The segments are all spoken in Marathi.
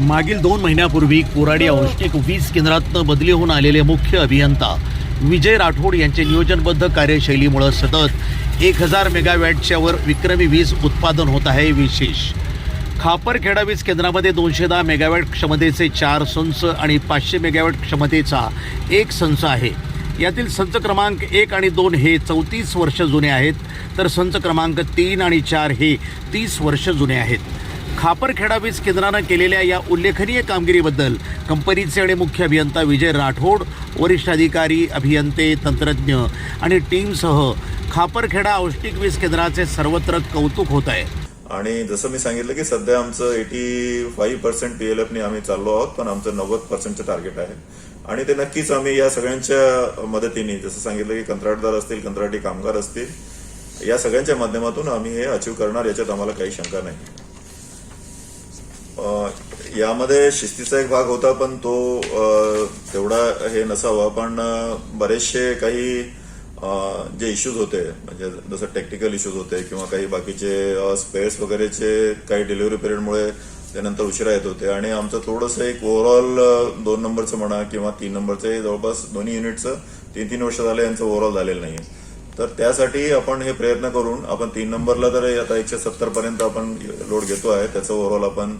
मागील दोन महिन्यापूर्वी कोराडी औष्णिक वीज केंद्रातनं बदली होऊन आलेले मुख्य अभियंता विजय राठोड यांच्या नियोजनबद्ध कार्यशैलीमुळं सतत एक हजार मेगावॅटच्या वर विक्रमी वीज उत्पादन होत आहे विशेष. खापरखेडा वीज केंद्रामध्ये दोनशे दहा मेगावॅट क्षमतेचे चार संच आणि पाचशे मेगावॅट क्षमतेचा एक संच आहे. यातील संच क्रमांक एक आणि दोन हे चौतीस वर्ष जुने आहेत तर संच क्रमांक तीन आणि चार हे तीस वर्ष जुने आहेत. खापरखेडा वीज केंद्रानं केलेल्या या उल्लेखनीय कामगिरीबद्दल कंपनीचे आणि मुख्य अभियंता विजय राठोड वरिष्ठ अधिकारी अभियंते तंत्रज्ञ आणि टीमसह खापरखेडा औष्णिक वीज केंद्राचे सर्वत्र कौतुक होत आहे. आणि जसं मी सांगितलं की सध्या आमचं एटी फाईव्ह पर्सेंट पीएलएफने आम्ही चाललो आहोत पण आमचं नव्वद पर्सेंटचं टार्गेट आहे. आणि ते नक्कीच आम्ही या सगळ्यांच्या मदतीने जसं सांगितलं की कंत्राटदार असतील कंत्राटी कामगार असतील या सगळ्यांच्या माध्यमातून आम्ही हे अचीव करणार याच्यात आम्हाला काही शंका नाही. यामध्ये शिस्तीचा एक भाग होता पण तो तेवढा हे नसावा. पण बरेचसे काही जे इश्यूज होते म्हणजे जसं टेक्निकल इश्यूज होते किंवा काही बाकीचे स्पेअर्स वगैरेचे काही डिलिव्हरी पिरियडमुळे त्यानंतर उशिरा येत होते. आणि आमचं थोडंसं एक ओव्हरऑल दोन नंबरचं म्हणा किंवा तीन नंबरचं जवळपास दोन्ही युनिटचं तीन तीन वर्ष झाले यांचं ओव्हरऑल झालेलं नाही तर त्यासाठी आपण हे प्रयत्न करून आपण तीन नंबरला तर आता एकशे सत्तर पर्यंत आपण लोड घेतो आहे. त्याचं ओव्हरऑल आपण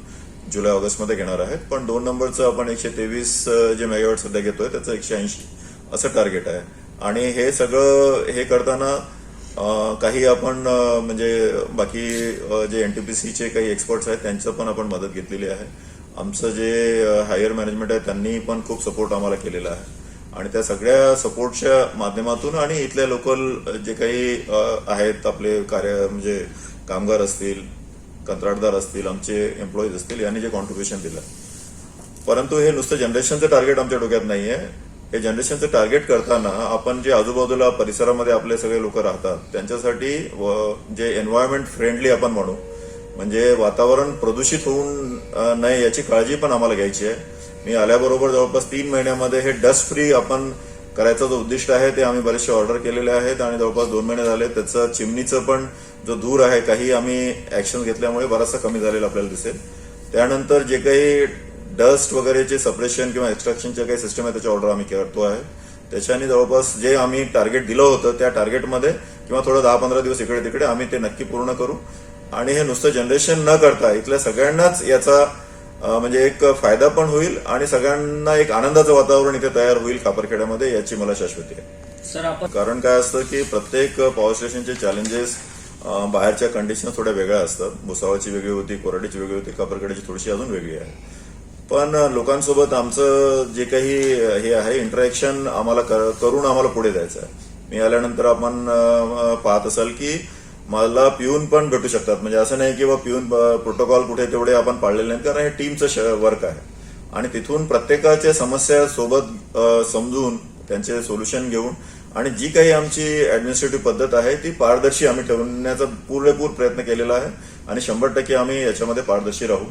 जुलै ऑगस्टमध्ये घेणार आहेत. पण दोन नंबरचं आपण एकशे तेवीस जे मेगावॅट सध्या घेतोय त्याचं एकशे ऐंशी असं टार्गेट आहे. आणि हे सगळं हे करताना काही आपण म्हणजे बाकी अं, जे एनटीपीसीचे काही एक्सपर्ट्स आहेत त्यांचं पण आपण मदत घेतलेली आहे. आमचं जे हायर मॅनेजमेंट आहे त्यांनी पण खूप सपोर्ट आम्हाला केलेला आहे. आणि त्या सगळ्या सपोर्टच्या माध्यमातून आणि इथल्या लोकल जे काही आहेत आपले कार्य म्हणजे कामगार असतील कंत्राटदार असतील आमचे एम्प्लॉईज असतील यांनी जे कॉन्ट्रीब्युशन दिलं. परंतु हे नुसतं जनरेशनचं टार्गेट आमच्या डोक्यात नाहीये. हे जनरेशनचं टार्गेट करताना आपण जे आजूबाजूला परिसरामध्ये आपले सगळे लोक राहतात त्यांच्यासाठी जे एन्व्हायरमेंट फ्रेंडली आपण म्हणू म्हणजे वातावरण प्रदूषित होऊन नाही नये याची काळजी पण आम्हाला घ्यायची आहे. मी आल्याबरोबर जवळपास तीन महिन्यामध्ये हे डस्ट फ्री आपण करायचं जो उद्दिष्ट आहे ते आम्ही बरेचसे ऑर्डर केलेले आहेत आणि जवळपास दोन महिने झाले त्याचं चिमणीचं पण जो धूर आहे काही आम्ही ऍक्शन घेतल्यामुळे बराचसा कमी झालेला आपल्याला दिसेल. त्यानंतर जे काही डस्ट वगैरेचे सपरेशन किंवा एक्स्ट्रॅक्शनचे काही सिस्टम आहे त्याची ऑर्डर आम्ही करतो आहे. त्याच्याने जवळपास जे आम्ही टार्गेट दिलं होतं त्या टार्गेटमध्ये किंवा थोडं दहा पंधरा दिवस इकडे तिकडे आम्ही ते नक्की पूर्ण करू. आणि हे नुसतं जनरेशन न करता इथल्या सगळ्यांनाच याचा म्हणजे एक फायदा पण होईल आणि सगळ्यांना एक आनंदाचं वातावरण इथे तयार होईल खापरखेड्यामध्ये याची मला शाश्वती आहे. कारण काय असतं की प्रत्येक पॉवर स्टेशनचे चॅलेंजेस बाहेरच्या कंडिशन थोड्या वेगळ्या असतात. भुसावळची वेगळी होती कोराडीची वेगळी होती कापरकड्याची थोडीशी अजून वेगळी आहे. पण लोकांसोबत आमचं जे काही हे आहे इंटरॅक्शन आम्हाला करून आम्हाला पुढे जायचं आहे. मी आल्यानंतर आपण पाहत असाल की मला पिऊन पण भेटू शकतात. म्हणजे असं नाही की बा पिऊन प्रोटोकॉल कुठे तेवढे आपण पाळलेले नाहीत कारण हे टीमचं वर्क आहे. आणि तिथून प्रत्येकाच्या समस्या सोबत समजून त्यांचे सोल्युशन घेऊन आणि जी काही आमची ऍडमिनिस्ट्रेटिव्ह पद्धत आहे ती पारदर्शी आम्ही ठेवण्याचा पुरेपूर प्रयत्न केलेला आहे आणि शंभर टक्के आम्ही याच्यामध्ये पारदर्शी राहू.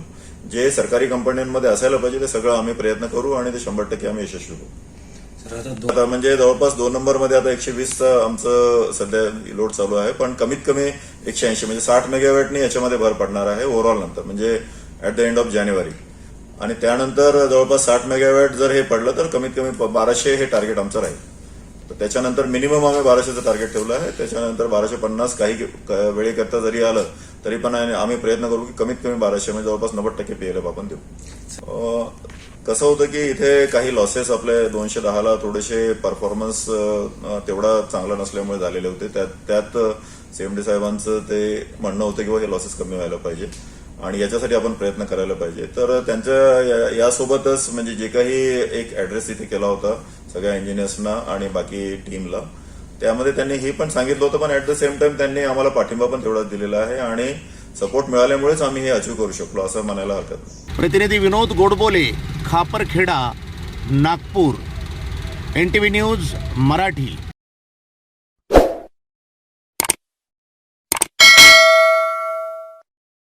जे सरकारी कंपन्यांमध्ये असायला पाहिजे ते सगळं आम्ही प्रयत्न करू आणि ते शंभर टक्के आम्ही यशस्वी होऊ. आता म्हणजे जवळपास दोन नंबरमध्ये आता एकशे वीसचं आमचं सध्या लोड चालू आहे पण कमीत कमी एकशे ऐंशी म्हणजे साठ मेगावॅटनी याच्यामध्ये भर पडणार आहे ओव्हरऑल नंतर म्हणजे at the end of January आणि त्यानंतर जवळपास साठ मेगावॅट जर हे पडलं तर कमीत कमी बाराशे हे टार्गेट आमचं राहील. त्याच्यानंतर मिनिमम आम्ही बाराशेचं टार्गेट ठेवलं आहे. त्याच्यानंतर बाराशे पन्नास काही वेळेकरता जरी आलं तरी पण आम्ही प्रयत्न करू की कमीत कमी बाराशे म्हणजे जवळपास नव्वद टक्के पीएलएफ आपण देऊ. कसं होतं की इथे काही लॉसेस आपले दोनशे दहाला थोडेसे परफॉर्मन्स तेवढा चांगला नसल्यामुळे झालेले होते. त्यात त्यात सीएमडी साहेबांचं ते म्हणणं होतं की हे लॉसेस कमी व्हायला पाहिजे. आणि याच्यासाठी आपण प्रयत्न करायला पाहिजे. तर त्यांच्या या- यासोबतच म्हणजे जे काही एक ऍड्रेस इथे केला होता सगळ्या इंजिनियर्सना आणि बाकी टीमला त्यामध्ये त्यांनी हे पण सांगितलं होतं पण ऍट द सेम टाइम त्यांनी आम्हाला पाठिंबा पण तेवढाच दिलेला आहे आणि सपोर्ट मिळाल्यामुळेच आम्ही हे अचीव्ह करू शकलो असं म्हणायला हरकत नाही. प्रतिनिधी Vinod Godbole Khaparkheda Nagpur. N T V news Marathi.